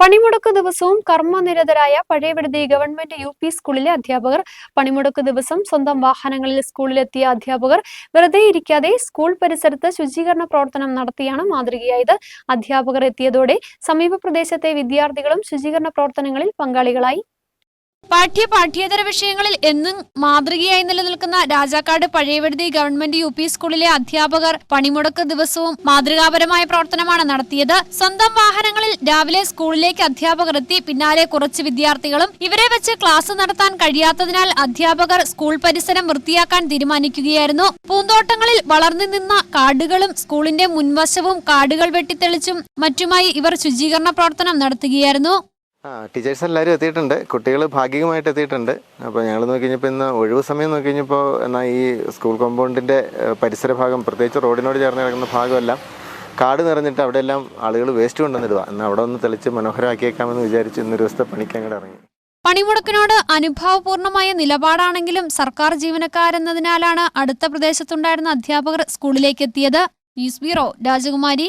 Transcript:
പണിമുടക്ക് ദിവസവും കർമ്മനിരതരായ പഴയവിടുതി ഗവൺമെന്റ് യു പി സ്കൂളിലെ അധ്യാപകർ പണിമുടക്ക് ദിവസം സ്വന്തം വാഹനങ്ങളിൽ സ്കൂളിലെത്തിയ അധ്യാപകർ വെറുതെ ഇരിക്കാതെ സ്കൂൾ പരിസരത്ത് ശുചീകരണ പ്രവർത്തനം നടത്തിയാണ് മാതൃകയായത്. അധ്യാപകർ എത്തിയതോടെ സമീപ പ്രദേശത്തെ വിദ്യാർത്ഥികളും ശുചീകരണ പ്രവർത്തനങ്ങളിൽ പങ്കാളികളായി. പാഠ്യ പാഠ്യേതര വിഷയങ്ങളിൽ എന്നും മാതൃകയായി നിലനിൽക്കുന്ന Rajakkad Pazhayaviduthi government U P സ്കൂളിലെ അധ്യാപകർ പണിമുടക്ക് ദിവസവും മാതൃകാപരമായ പ്രവർത്തനമാണ് നടത്തിയത്. സ്വന്തം വാഹനങ്ങളിൽ രാവിലെ സ്കൂളിലേക്ക് അധ്യാപകർ എത്തി. പിന്നാലെ കുറച്ച് വിദ്യാർത്ഥികളും ഇവരെ വെച്ച് ക്ലാസ് നടത്താൻ കഴിയാത്തതിനാൽ അധ്യാപകർ സ്കൂൾ പരിസരം വൃത്തിയാക്കാൻ തീരുമാനിക്കുകയായിരുന്നു. പൂന്തോട്ടങ്ങളിൽ വളർന്നു നിന്ന കാടുകളും സ്കൂളിന്റെ മുൻവശവും കാടുകൾ വെട്ടിത്തെളിച്ചും മറ്റുമായി ഇവർ ശുചീകരണ പ്രവർത്തനം നടത്തുകയായിരുന്നു. ആ ടീച്ചേഴ്സ് എല്ലാവരും എത്തിയിട്ടുണ്ട്. കുട്ടികൾ ഭാഗികമായിട്ട് എത്തിയിട്ടുണ്ട്. അപ്പോൾ ഞങ്ങൾ നോക്കി കഴിഞ്ഞപ്പോൾ ഇന്ന് ഒഴിവ് സമയം നോക്കി കഴിഞ്ഞപ്പോൾ എന്നാൽ ഈ സ്കൂൾ കോമ്പൗണ്ടിന്റെ പരിസര ഭാഗം പ്രത്യേകിച്ച് റോഡിനോട് ചേർന്ന് കിടക്കുന്ന ഭാഗമെല്ലാം കാട് നിറഞ്ഞിട്ട് അവിടെയെല്ലാം ആളുകൾ വേസ്റ്റ് കൊണ്ടുവന്നിടുക എന്നാൽ അവിടെ ഒന്ന് തെളിച്ച് മനോഹരമാക്കിയേക്കാമെന്ന് വിചാരിച്ച് ഇന്നൊരു ദിവസത്തെ പണിക്ക് അങ്ങോട്ട് ഇറങ്ങി. പണിമുടക്കിനോട് അനുഭാവപൂർണമായ നിലപാടാണെങ്കിലും സർക്കാർ ജീവനക്കാരെന്നതിനാലാണ് അടുത്ത പ്രദേശത്തുണ്ടായിരുന്ന അധ്യാപകർ സ്കൂളിലേക്ക് എത്തിയത്. ന്യൂസ് ബ്യൂറോ രാജകുമാരി.